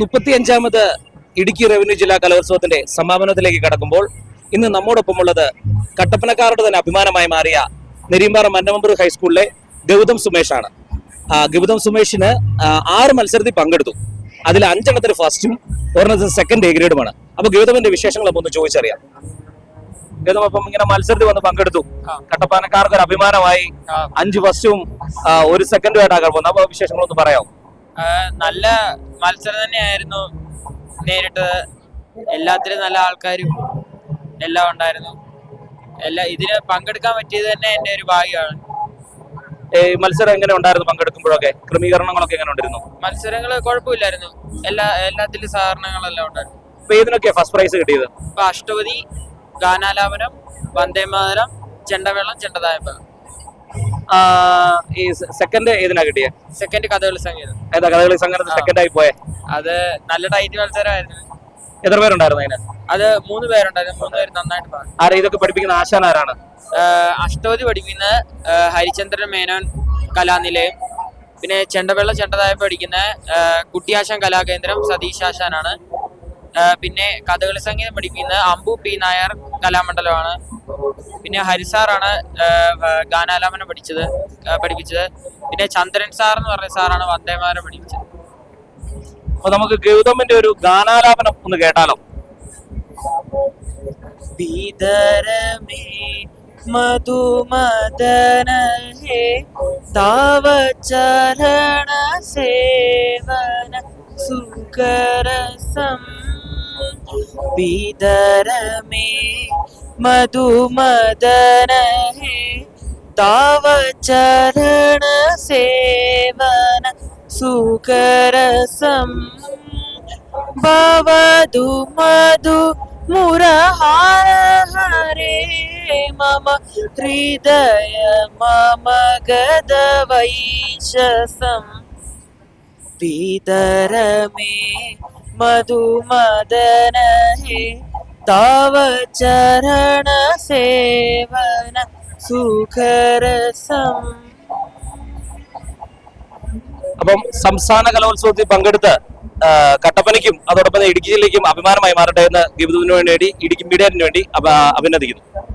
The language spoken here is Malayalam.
മുപ്പത്തി അഞ്ചാമത് ഇടുക്കി റവന്യൂ ജില്ലാ കലോത്സവത്തിന്റെ സമാപനത്തിലേക്ക് കടക്കുമ്പോൾ ഇന്ന് നമ്മോടൊപ്പമുള്ളത് കട്ടപ്പനക്കാരുടെ തന്നെ അഭിമാനമായി മാറിയ നെരിയമ്പാറ മന്നമമ്പൂർ ഹൈസ്കൂളിലെ ഗൗതം സുമേഷാണ്. ഗൗതം സുമേഷിന് ആറ് മത്സരത്തിൽ പങ്കെടുത്തു. അതിൽ അഞ്ചെണ്ണത്തിന് ഫസ്റ്റും ഒരെണ്ണത്തിന് സെക്കൻഡ് എ ഗ്രേഡുമാണ് അപ്പൊ ഗൗതമിന്റെ വിശേഷങ്ങൾ ഒന്ന് ചോദിച്ചറിയാം. ഗൗതം അപ്പം ഇങ്ങനെ മത്സരത്തിൽ വന്ന് പങ്കെടുത്തു. കട്ടപ്പനക്കാർക്ക് ഒരു അഭിമാനമായി അഞ്ച് ഫസ്റ്റും ഒരു സെക്കൻഡും ആയിട്ടാകാൻ പോകുന്നത് അപ്പൊ വിശേഷങ്ങളൊന്ന് പറയാമോ? നല്ല മത്സരം തന്നെയായിരുന്നു നേരിട്ടത്. എല്ലാത്തിലും നല്ല ആൾക്കാരും എല്ലാം ഉണ്ടായിരുന്നു. എല്ലാ ഇതിന് പങ്കെടുക്കാൻ പറ്റിയത് തന്നെ എന്റെ ഒരു ഭാഗ്യമാണ്. മത്സരം എങ്ങനെ ഉണ്ടായിരുന്നു? പങ്കെടുക്കുമ്പോഴൊക്കെ ക്രമീകരണങ്ങളൊക്കെ എങ്ങനെ ഉണ്ടായിരുന്നു? മത്സരങ്ങൾ കുഴപ്പമില്ലായിരുന്നു. എല്ലാ എല്ലാത്തിലും സഹകരണങ്ങളെല്ലാം ഉണ്ടായിരുന്നു. അപ്പൊ ഇതിനൊക്കെ ഫസ്റ്റ് പ്രൈസ് കിട്ടിയത്? അഷ്ടപതി ഗാനാലാപനം വന്ദേമാതരം ചെണ്ടമേളം ചെണ്ടതായപ്പ ആ, ഈ സെക്കൻഡ് ഏതിനാ കിട്ടിയത് സെക്കൻഡ് കഥകളി സംഗീതം. ഏതാ കഥകളി സംഗീതം? സെക്കൻഡ് ആയി പോയെ. അത് നല്ല ടൈറ്റ് മത്സരമായിരുന്നു. എത്ര പേരുണ്ടായിരുന്നു അതിന്? അത് മൂന്ന് പേരുണ്ടായിരുന്നു. മൂന്ന് പേര് നന്നായിട്ട് പാടി. ആരാ ഇതൊക്കെ പഠിപ്പിക്കുന്ന ആശാൻ ആരാണ്? അഷ്ടവതി പഠിക്കുന്ന ഹരിചന്ദ്രൻ മേനോൻ കലാനിലയം. പിന്നെ ചെണ്ടവെള്ള ചെണ്ടതായ പഠിക്കുന്ന കുട്ടിയാശാൻ കലാകേന്ദ്രം സതീഷ് ആശാനാണ്. പിന്നെ കഥകളി സംഗീതം പഠിപ്പിക്കുന്ന അമ്പു പി നായർ കലാമണ്ഡലമാണ്. പിന്നെ ഹരിസാറാണ് ഗാനാലാമനം ഗാനാലാപനം പഠിച്ചത് പഠിപ്പിച്ചത്. പിന്നെ ചന്ദ്രൻ സാർ എന്ന് പറഞ്ഞ സാറാണ് വന്ദേമാരം പഠിപ്പിച്ചത്. അപ്പൊ നമുക്ക് ഗൗതമിന്റെ ഒരു ഗാനാലാപനം ഒന്ന് കേട്ടാലോ? മധുമദന ഹേ താവ ചരണ സേവന സുകരസം बिदर मे मधुमदनहे ताव चरण चरणसेवन सुकरसं मधु मुरहार हरे मम हृदय मम गदवैशसं पीतर मे മധുമദന ഹേ താവ ചരണ സേവന സുഖരസം. അപ്പം സംസ്ഥാന കലോത്സവത്തിൽ പങ്കെടുത്ത് കട്ടപ്പനയ്ക്കും അതോടൊപ്പം ഇടുക്കി ജില്ലയ്ക്കും അഭിമാനമായി മാറട്ടെ എന്ന് ഗൗതമിന് വേണ്ടി ഇടുക്കി മീഡിയറ്റിന് വേണ്ടി അഭ- അഭിനന്ദിക്കുന്നു.